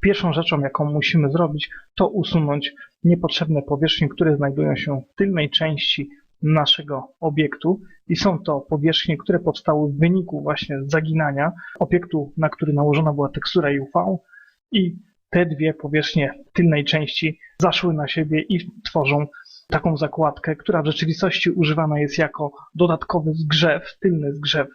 pierwszą rzeczą, jaką musimy zrobić, to usunąć niepotrzebne powierzchnie, które znajdują się w tylnej części naszego obiektu. I są to powierzchnie, które powstały w wyniku właśnie zaginania obiektu, na który nałożona była tekstura UV i te dwie powierzchnie tylnej części zaszły na siebie i tworzą taką zakładkę, która w rzeczywistości używana jest jako dodatkowy zgrzew, tylny zgrzew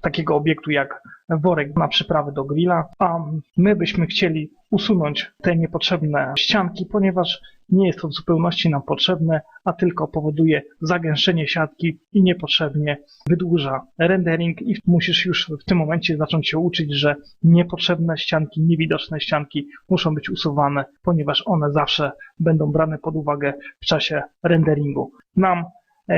takiego obiektu jak worek na przyprawy do grilla, a my byśmy chcieli usunąć te niepotrzebne ścianki, ponieważ nie jest to w zupełności nam potrzebne, a tylko powoduje zagęszczenie siatki i niepotrzebnie wydłuża rendering i musisz już w tym momencie zacząć się uczyć, że niepotrzebne ścianki, niewidoczne ścianki muszą być usuwane, ponieważ one zawsze będą brane pod uwagę w czasie renderingu. Nam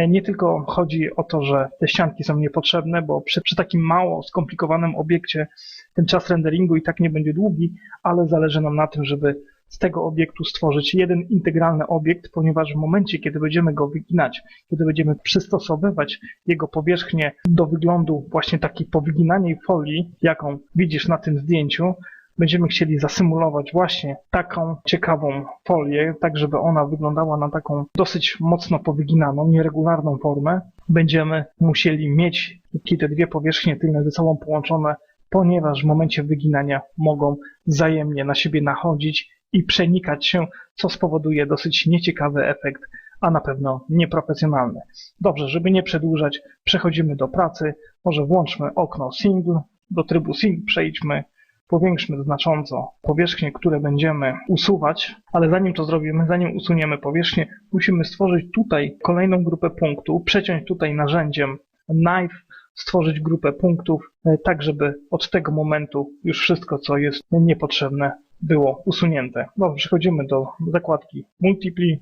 nie tylko chodzi o to, że te ścianki są niepotrzebne, bo przy, przy takim mało skomplikowanym obiekcie ten czas renderingu i tak nie będzie długi, ale zależy nam na tym, żeby z tego obiektu stworzyć jeden integralny obiekt, ponieważ w momencie, kiedy będziemy go wyginać, kiedy będziemy przystosowywać jego powierzchnię do wyglądu właśnie takiej powyginanej folii, jaką widzisz na tym zdjęciu, będziemy chcieli zasymulować właśnie taką ciekawą folię, tak żeby ona wyglądała na taką dosyć mocno powyginaną, nieregularną formę, będziemy musieli mieć te dwie powierzchnie tylne ze sobą połączone, ponieważ w momencie wyginania mogą wzajemnie na siebie nachodzić i przenikać się, co spowoduje dosyć nieciekawy efekt, a na pewno nieprofesjonalny. Dobrze, żeby nie przedłużać, przechodzimy do pracy. Może włączmy okno Single, do trybu Single przejdźmy, powiększmy znacząco powierzchnie, które będziemy usuwać, ale zanim to zrobimy, zanim usuniemy powierzchnię, musimy stworzyć tutaj kolejną grupę punktów, przeciąć tutaj narzędziem knife, stworzyć grupę punktów, e, tak żeby od tego momentu już wszystko, co jest niepotrzebne, było usunięte. No, przechodzimy do zakładki Multiply,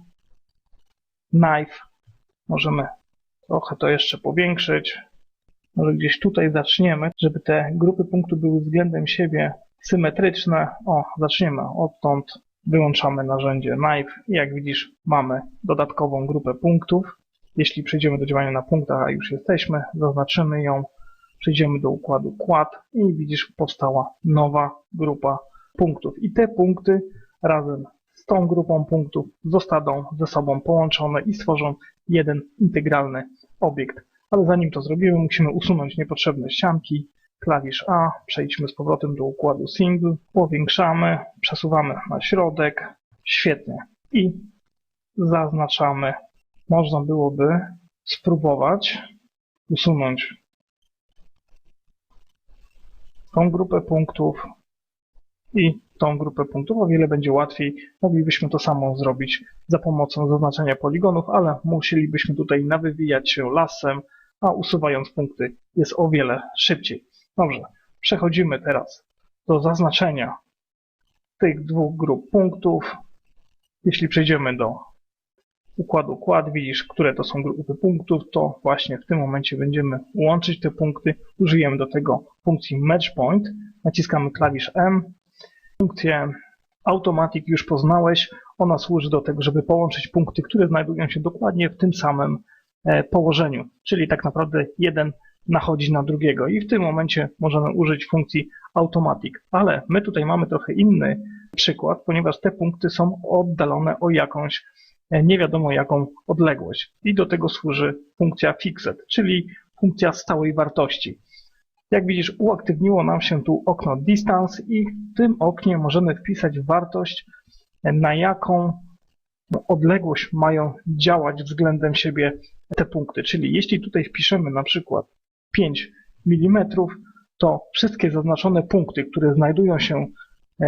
Knife, możemy trochę to jeszcze powiększyć, może gdzieś tutaj zaczniemy, żeby te grupy punktów były względem siebie symetryczne. O, zaczniemy odtąd. Wyłączamy narzędzie Knife jak widzisz mamy dodatkową grupę punktów. Jeśli przejdziemy do działania na punktach, a już jesteśmy, zaznaczymy ją, przejdziemy do układu Quad i widzisz powstała nowa grupa punktów. I te punkty razem z tą grupą punktów zostaną ze sobą połączone i stworzą jeden integralny obiekt. Ale zanim to zrobimy, musimy usunąć niepotrzebne ścianki. Klawisz A, przejdźmy z powrotem do układu single, powiększamy, przesuwamy na środek. Świetnie. I zaznaczamy. Można byłoby spróbować usunąć tą grupę punktów i tą grupę punktów. O wiele będzie łatwiej. Moglibyśmy to samo zrobić za pomocą zaznaczenia poligonów, ale musielibyśmy tutaj nawywijać się lasem, a usuwając punkty jest o wiele szybciej. Dobrze, przechodzimy teraz do zaznaczenia tych dwóch grup punktów. Jeśli przejdziemy do układu kład, widzisz, które to są grupy punktów, to właśnie w tym momencie będziemy łączyć te punkty. Użyjemy do tego funkcji Match Point. Naciskamy klawisz M. Funkcję Automatic już poznałeś. Ona służy do tego, żeby połączyć punkty, które znajdują się dokładnie w tym samym położeniu, czyli tak naprawdę jeden nachodzi na drugiego i w tym momencie możemy użyć funkcji automatic. Ale my tutaj mamy trochę inny przykład, ponieważ te punkty są oddalone o jakąś e, nie wiadomo jaką odległość i do tego służy funkcja fixed, czyli funkcja stałej wartości. Jak widzisz, uaktywniło nam się tu okno distance i w tym oknie możemy wpisać wartość, e, na jaką odległość mają działać względem siebie te punkty. Czyli jeśli tutaj wpiszemy na przykład 5 mm, to wszystkie zaznaczone punkty, które znajdują się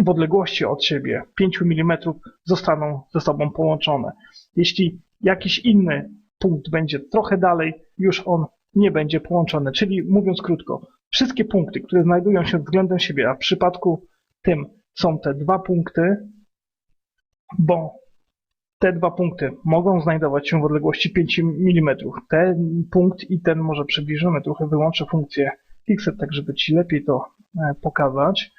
w odległości od siebie 5 mm zostaną ze sobą połączone. Jeśli jakiś inny punkt będzie trochę dalej, już on nie będzie połączony. Czyli mówiąc krótko, wszystkie punkty, które znajdują się względem siebie, a w przypadku tym są te dwa punkty, bo te dwa punkty mogą znajdować się w odległości 5 mm. Ten punkt i ten może przybliżymy, trochę wyłączę funkcję fixed, tak żeby Ci lepiej to e, pokazać.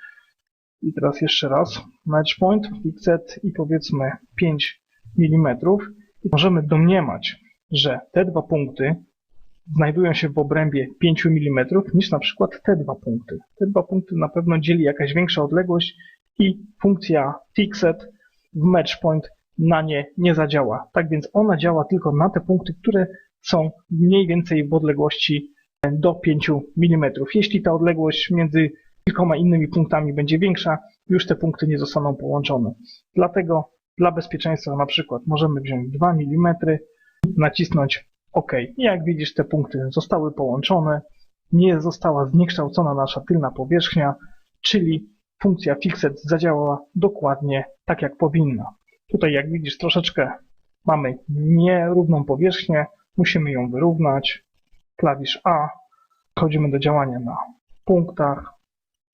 I teraz jeszcze raz match point, fixed i powiedzmy 5 mm. I możemy domniemać, że te dwa punkty znajdują się w obrębie 5 mm niż na przykład te dwa punkty. Te dwa punkty na pewno dzieli jakaś większa odległość i funkcja fixed w matchpoint na nie nie zadziała. Tak więc ona działa tylko na te punkty, które są mniej więcej w odległości do 5 mm. Jeśli ta odległość między kilkoma innymi punktami będzie większa, już te punkty nie zostaną połączone. Dlatego dla bezpieczeństwa na przykład możemy wziąć 2 mm, nacisnąć OK. I jak widzisz te punkty zostały połączone, nie została zniekształcona nasza tylna powierzchnia, czyli funkcja fixed zadziałała dokładnie tak jak powinna. Tutaj jak widzisz troszeczkę mamy nierówną powierzchnię, musimy ją wyrównać. Klawisz A, wchodzimy do działania na punktach,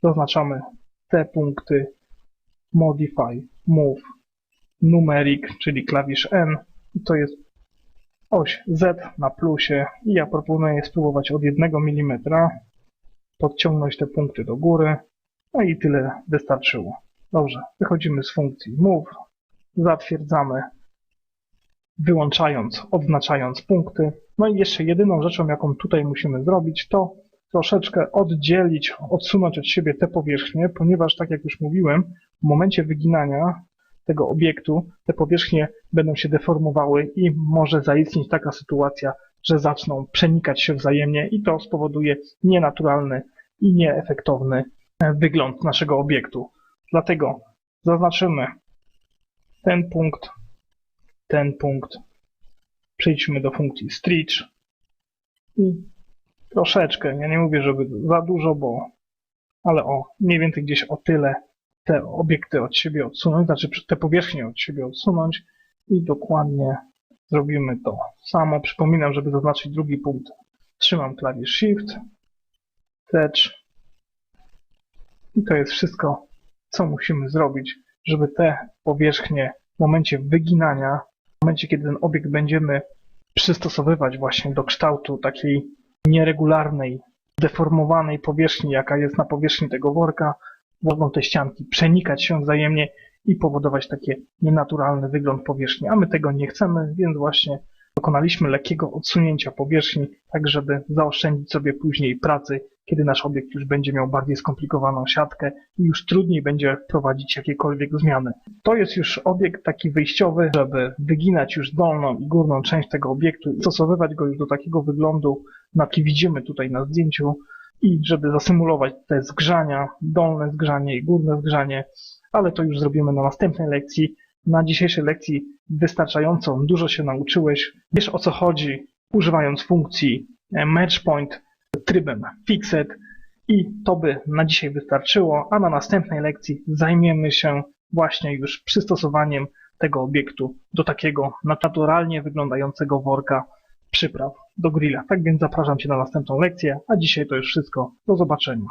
zaznaczamy te punkty, modify, move, numeric, czyli klawisz N, to jest oś Z na plusie. I ja proponuję spróbować od 1 mm, podciągnąć te punkty do góry, no i tyle wystarczyło. Dobrze, wychodzimy z funkcji move, zatwierdzamy, wyłączając, odznaczając punkty. No i jeszcze jedyną rzeczą, jaką tutaj musimy zrobić, to troszeczkę oddzielić, odsunąć od siebie te powierzchnie, ponieważ tak jak już mówiłem, w momencie wyginania tego obiektu te powierzchnie będą się deformowały i może zaistnieć taka sytuacja, że zaczną przenikać się wzajemnie i to spowoduje nienaturalny i nieefektowny wygląd naszego obiektu. Dlatego zaznaczymy ten punkt, ten punkt, przejdźmy do funkcji stretch. I troszeczkę, ja nie mówię, żeby za dużo, bo ale o, mniej więcej gdzieś o tyle te obiekty od siebie odsunąć, znaczy te powierzchnie od siebie odsunąć i dokładnie zrobimy to samo. Przypominam, żeby zaznaczyć drugi punkt, trzymam klawisz Shift, Touch i to jest wszystko, co musimy zrobić, żeby te powierzchnie w momencie wyginania, w momencie, kiedy ten obiekt będziemy przystosowywać właśnie do kształtu takiej nieregularnej, deformowanej powierzchni, jaka jest na powierzchni tego worka, mogą te ścianki przenikać się wzajemnie i powodować taki nienaturalny wygląd powierzchni, a my tego nie chcemy, więc właśnie dokonaliśmy lekkiego odsunięcia powierzchni, tak żeby zaoszczędzić sobie później pracy, kiedy nasz obiekt już będzie miał bardziej skomplikowaną siatkę i już trudniej będzie wprowadzić jakiekolwiek zmiany. To jest już obiekt taki wyjściowy, żeby wyginać już dolną i górną część tego obiektu i stosowywać go już do takiego wyglądu, jaki widzimy tutaj na zdjęciu i żeby zasymulować te zgrzania, dolne zgrzanie i górne zgrzanie, ale to już zrobimy na następnej lekcji. Na dzisiejszej lekcji wystarczająco dużo się nauczyłeś, wiesz o co chodzi, używając funkcji matchpoint trybem fixed i to by na dzisiaj wystarczyło, a na następnej lekcji zajmiemy się właśnie już przystosowaniem tego obiektu do takiego naturalnie wyglądającego worka przypraw do grilla. Tak więc zapraszam Cię na następną lekcję, a dzisiaj to już wszystko. Do zobaczenia.